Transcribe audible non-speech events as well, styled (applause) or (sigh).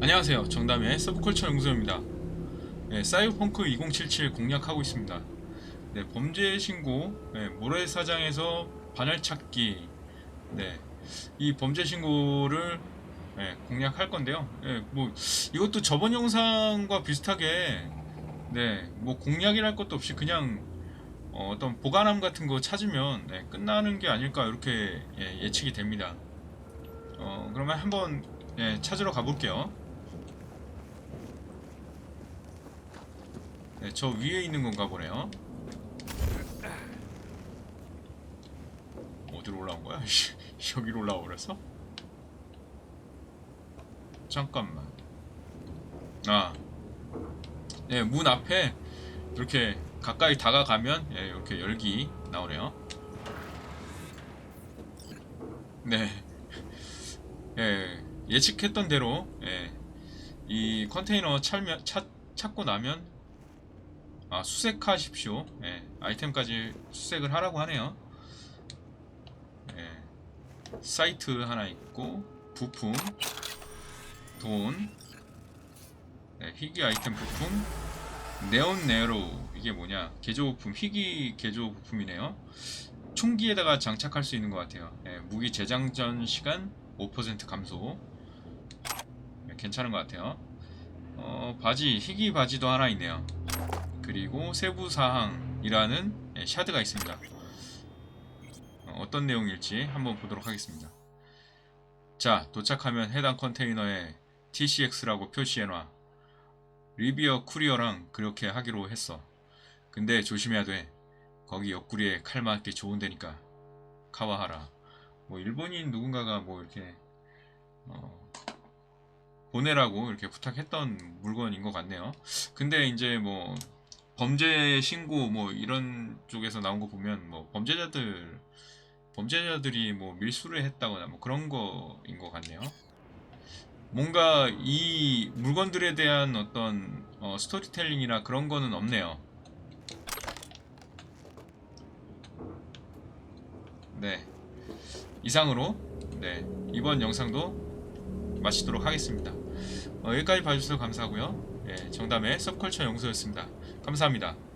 안녕하세요. 정담의 서브컬처 연구소입니다. 네, 사이버펑크 2077 공략하고 있습니다. 네, 범죄 신고, 네, 모래사장에서 반열 찾기, 네, 이 범죄 신고를 네, 공략할 건데요. 네, 뭐 이것도 저번 영상과 비슷하게, 네, 뭐 공략이랄 것도 없이 그냥 어, 떤 보관함 같은 거 찾으면 네, 끝나는 게 아닐까 이렇게 예, 예측이 됩니다. 어, 그러면 한번 예, 찾으러 가볼게요. 네, 저 위에 있는 건가 보네요. 어디로 올라온 거야? (laughs) 여기로 올라와 버렸어? 잠깐만. 아, 네, 문 앞에 이렇게 가까이 다가가면 예, 이렇게 열기 나오네요. 네. 예, 예측했던 대로 예, 이 컨테이너 찾면, 찾, 찾고 나면 아, 수색하십시오. 예, 아이템까지 수색을 하라고 하네요. 예, 사이트 하나 있고 부품, 돈, 네, 희귀 아이템 부품, 네온 네로 이게 뭐냐? 개조 부품, 희귀 개조 부품이네요. 총기에다가 장착할 수 있는 것 같아요. 예, 무기 재장전 시간 5% 감소. 예, 괜찮은 것 같아요. 어, 바지, 희귀 바지도 하나 있네요. 그리고 세부 사항이라는 예, 샤드가 있습니다. 어, 떤 내용일지 한번 보도록 하겠습니다. 자, 도착하면 해당 컨테이너에 TCX라고 표시해놔. 리비어 쿠리어랑 그렇게 하기로 했어. 근데 조심해야 돼. 거기 옆구리에 칼 맞기 좋은 데니까. 카와하라. 뭐 일본인 누군가가 뭐 이렇게 어, 보내라고 이렇게 부탁했던 물건인 것 같네요. 근데 이제 뭐 범죄 신고 뭐 이런 쪽에서 나온 거 보면 뭐 범죄자들 범죄자들이 뭐 밀수를 했다거나 뭐 그런 거인 것 같네요. 뭔가 이 물건들에 대한 어떤 어, 스토리텔링이나 그런 거는 없네요. 네. 이상으로 네 이번 영상도 마치도록 하겠습니다. 어, 여기까지 봐주셔서 감사하고요. 예, 정담의 서브컬처 영수였습니다. 감사합니다.